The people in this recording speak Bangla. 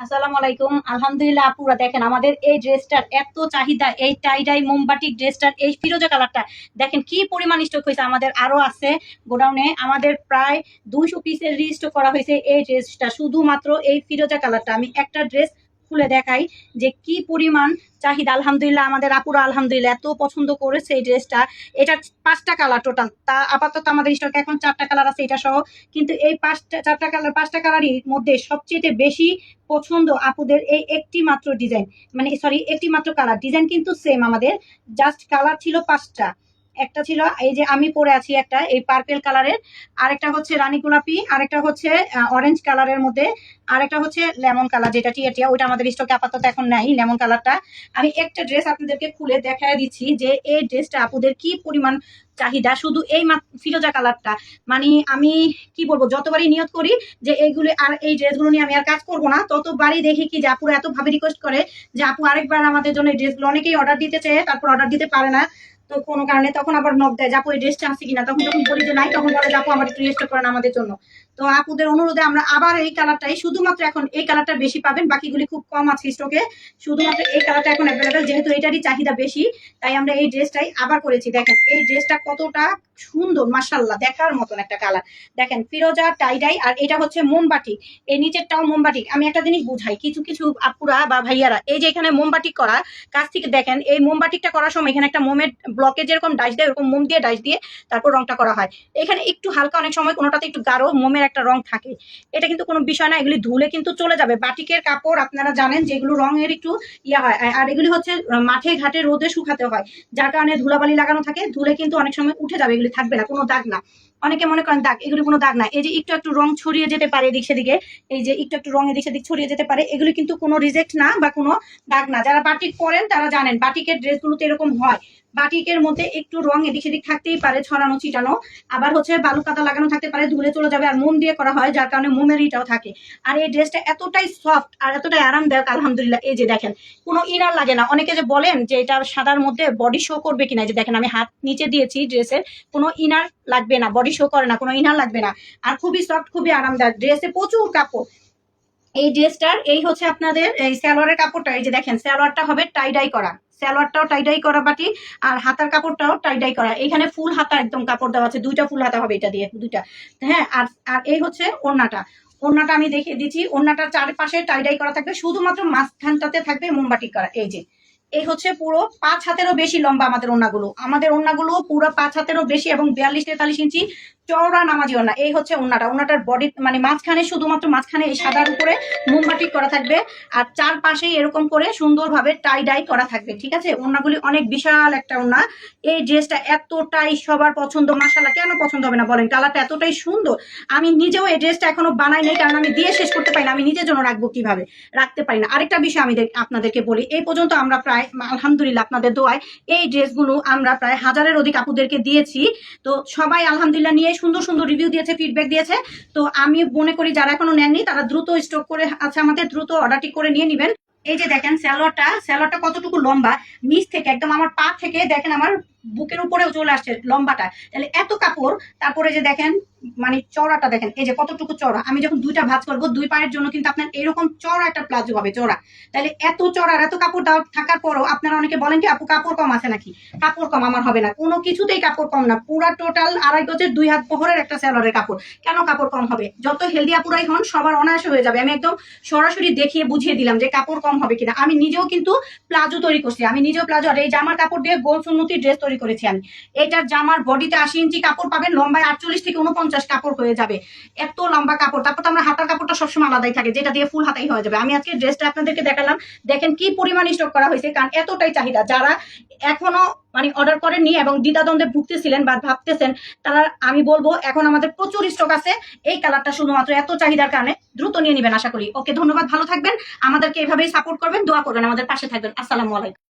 আসসালামু আলাইকুম। আলহামদুলিল্লাহ আপুরা দেখেন আমাদের এই ড্রেসটার এত চাহিদা, এই টাইডাই মোমবাটিক ড্রেসটার, এই ফিরোজা কালারটা। দেখেন কি পরিমাণ স্টক হয়েছে আমাদের, আরও আছে। গোডাউনে আমাদের প্রায় দুইশো পিসের রিস্টক করা হয়েছে এই ড্রেসটা। শুধুমাত্র এই ফিরোজা কালারটা। আমি একটা ড্রেস খুলে দেখাই যে কি পরিমাণ চাহিদা। আলহামদুলিল্লাহ আমাদের আপুরা আলহামদুলিল্লাহ এত পছন্দ করেছে এই ড্রেসটা। এটা পাঁচটা কালার টোটাল। তা আপাতত আমাদের স্টক এখন চারটা কালার আছে এটা সহ। কিন্তু এই পাঁচটা, চারটা কালার, পাঁচটা কালারই মধ্যে সবচেয়ে বেশি পছন্দ আপুদের এই একটি মাত্র ডিজাইন মানে সরি একটি মাত্র কালার ডিজাইন কিন্তু সেম আমাদের। জাস্ট কালার ছিল পাঁচটা। একটা ছিল, এই যে আমি পরে আছি একটা, এই পার্পেল কালারের আরেকটা হচ্ছে রানী গোলাপি, আরেকটা হচ্ছে অরেঞ্জ কালারের মধ্যে, আরেকটা হচ্ছে লেমন কালার যেটা টিয়া টিয়া ওইটা আমাদের স্টকে আপাতত এখন নাই লেমন কালারটা আমি একটা ড্রেস আপনাদেরকে খুলে দেখায় দিচ্ছি যে এই ড্রেসটা আপুদের কি পরিমাণ চাহিদা, শুধু এই ফিরোজা কালারটা মানে আমি কি বলব, যতবারই নিয়ত করি যে এইগুলো আর এই ড্রেসগুলো নিয়ে আমি আর কাজ করব না, ততবারই দেখি কি যে আপুরা এত ভাবে রিকোয়েস্ট করে যে আপু আরেকবার আমাদের জন্য এই ড্রেসগুলো অনেকেই অর্ডার দিতে চায়, তারপর অর্ডার দিতে পারে না। তো কোনো কারণে তখন আবার নক দেয়, যে আপু এই ড্রেসটা আছে কিনা? তখন যখন বলি যে নাই, তখন বলে যে আপু আমার একটু রেস্ট করেন আমাদের জন্য। তো আপুদের অনুরোধে আমরা আবার এই কালারটাই শুধুমাত্র এখন এই কালারটা বেশি পাবেন, বাকিগুলি খুব কম আছে স্টকে শুধুমাত্র এই কালারটা এখন অ্যাভেলেবেল যেহেতু এটারই চাহিদা বেশি, তাই আমরা এই ড্রেসটাই আবার করেছি। দেখেন, এই ড্রেসটা কতটা সুন্দর মাসাল্লাহ দেখার মতন একটা কালার দেখেন, ফিরোজা টাইডাই আর এটা হচ্ছে মোমবাটি এই নিচেরটাও মোমবাটি আমি একটা জিনিস বুঝাই, কিছু কিছু আপুরা বা ভাইয়ারা, এই যে এখানে মোমবাটি করা, কাছ থেকে দেখেন, এই মোমবাটিকটা করার সময় এখানে একটা মোমের ব্লকে যেরকম ডাইস দেয় এরকম মোম দিয়ে ডাইস দিয়ে তারপর রংটা করা হয়। এখানে একটু হালকা অনেক সময় কোনোটাতে একটু গাঢ় মোমের একটা রং থাকে। এটা কিন্তু কোনো বিষয় না, এগুলি ধুলে কিন্তু চলে যাবে। বাটিকের কাপড় আপনারা জানেন যে এগুলো রঙের একটু ইয়া হয় আর এগুলি হচ্ছে মাঠে ঘাটে রোদে শুকাতে হয়। যার কারণে ধুলাবালি লাগানো থাকে, ধুলে কিন্তু অনেক সময় উঠে যাবে, এগুলি থাকবে না, কোনো দাগ না। অনেকে মনে করেন, দাগ, এগুলি কোনো দাগ না। এই যে একটু একটু রং ছড়িয়ে যেতে পারে এদিক সেদিকে, এই যে একটু একটু রং এদিক সেদিক ছড়িয়ে যেতে পারে, এগুলি কিন্তু কোনো রিজেক্ট না বা কোনো দাগ না। যারা বাটিক পরেন তারা জানেন, বাটিকের ড্রেসগুলোতে এরকম হয়। বাটিকের মধ্যে একটু রং এদিক সেদিক থাকতেই পারে, ছড়ানো, ছিটানো। আবার হচ্ছে বালু কাদা লাগানো থাকতে পারে, ধুলে চলে যাবে আর মোম দিয়ে করা হয়, যার কারণে মোমের ইটাও থাকে। আর এই ড্রেসটা এতটাই সফট আর এতটাই আরামদায়ক, আলহামদুলিল্লাহ, এই যে দেখেন, কোনো ইনার লাগে না। অনেকে যে বলেন যে এটা সাদার মধ্যে বডি শো করবে কিনা যে দেখেন, আমি হাত নিচে দিয়েছি ড্রেসের কোনো ইনার লাগবে না বডি শো করে না, কোনো ইনার লাগবে না। আর খুবই সফট খুবই আরামদায়ক ড্রেসে প্রচুর কাপড়। এই ড্রেসটার এই হচ্ছে আপনাদের, এই সালোয়ারের কাপড়টা, এই যে দেখেন, সালোয়ারটা হবে টাইডাই করা। সালোয়ারটাও টাইডাই করা বাটি আর হাতার কাপড়টাও টাইডাই করা। এখানে ফুল হাতা একদম কাপড় দেওয়া আছে, দুইটা ফুল হাতা হবে এটা দিয়ে, দুইটা। হ্যাঁ আর আর এই হচ্ছে ওড়নাটা। ওড়নাটা আমি দেখিয়ে দিচ্ছি, ওড়নাটার চারপাশে টাইডাই করা থাকবে, শুধুমাত্র মাঝখানটাতে থাকবে মোমবাটি করা, এই যে। এই হচ্ছে পুরো পাঁচ হাতেরও বেশি লম্বা আমাদের ওড়নাগুলো। আমাদের ওড়নাগুলো পুরো পাঁচ হাতেরও বেশি এবং বিয়াল্লিশ তেতাল্লিশ ইঞ্চি চওড়া নামাজি ওড়না এই হচ্ছে ওড়নাটা ওড়নাটার বডি মানে মাঝখানে শুধুমাত্র মাঝখানে এই সাদার উপরে মোমবাটি করা থাকবে আর চারপাশেই এরকম করে সুন্দরভাবে টাই ডাই করা থাকবে, ঠিক আছে? ওড়নাগুলি অনেক বিশাল একটা ওড়না এই ড্রেসটা এতটাই সবার পছন্দ মাসালা কেন পছন্দ হবে না বলেন? কালারটা এতটাই সুন্দর। আমি নিজেও এই ড্রেসটা এখনও বানাই নাই, কারণ আমি দিয়ে শেষ করতে পারি না। আমি নিজের জন্য রাখব কীভাবে? রাখতে পারি না। আরেকটা বিষয় আমি আপনাদেরকে বলি, এই পর্যন্ত আমরা প্রায় আলহামদুলিল্লাহ, আপনাদের দোয়ায় এই ড্রেসগুলো আমরা প্রায় হাজারের অধিক আপুদেরকে দিয়েছি। তো সবাই আলহামদুলিল্লাহ নিয়ে সুন্দর সুন্দর রিভিউ দিয়েছে ফিডব্যাক দিয়েছে। তো আমি মনে করি যারা এখনও নেননি, তারা দ্রুত স্টক করে আছে আমাদের, দ্রুত অর্ডারটি করে নিয়ে নেবেন। এই যে দেখেন স্যালোয়ারটা স্যালোয়ারটা কতটুকু লম্বা? নিচ থেকে, একদম আমার পা থেকে দেখেন আমার বুকের উপরেও চলে আসছে লম্বাটা। তাহলে এত কাপড়, তারপরে যে দেখেন মানে চওড়াটা দেখেন, এই যে কতটুকু চড়া আমি যখন দুইটা ভাঁজ করব, দুই পায়ের জন্য কিন্তু আপনার এরকম চওড়া একটা প্লাজো হবে, চওড়া। তাহলে এত চওড়া আর এত কাপড় দেওয়া থাকার পরও আপনারা অনেকে বলেন কি, আপু, কাপড় কম আছে নাকি? কাপড় কম, আমার হবে না। কোনো কিছুতেই কাপড় কম না, পুরা টোটাল আড়াই গজের দুই হাত পহরের একটা স্যালোয়ারের কাপড়। কেন কাপড় কম হবে? যত হেলদি আপুরাই হন, সবার অনায়াসে হয়ে যাবে। আমি একদম সরাসরি দেখিয়ে বুঝিয়ে দিলাম যে কাপড় কম হবে কিনা। আমি নিজেও কিন্তু প্লাজো তৈরি করছি। আমি নিজেও প্লাজো, আর এই জামার কাপড় দিয়ে গোল সুন্নতি ড্রেস তৈরি করেছি আমি। এটার জামার বডিতে আশি ইঞ্চি কাপড় পাবেন, লম্বায় আটচল্লিশ থেকে উনপঞ্চাশ কাপড় হয়ে যাবে। এত লম্বা কাপড়, তারপর তো আমরা হাতার কাপড়টা সবসময় আলাদাই থাকে, যেটা দিয়ে ফুল হাতাই হয়ে যাবে। আমি আজকে ড্রেসটা আপনাদেরকে দেখালাম, দেখেন কি পরিমাণ স্টক করা হয়েছে, কারণ এতটাই চাহিদা। যারা এখনও মানে অর্ডার করেননি এবং দ্বিধাদ্বন্দ্বে ভুগতেছিলেন বা ভাবতেছেন, তারা আমি বলব, এখন আমাদের প্রচুর স্টক আছে, এই কালারটা শুধুমাত্র এত চাহিদার কারণে দ্রুত নিয়ে নেবেন, আশা করি। ওকে, ধন্যবাদ, ভালো থাকবেন, আমাদেরকে এভাবেই সাপোর্ট করবেন, দোয়া করবেন, আমাদের পাশে থাকবেন। আসসালামু আলাইকুম।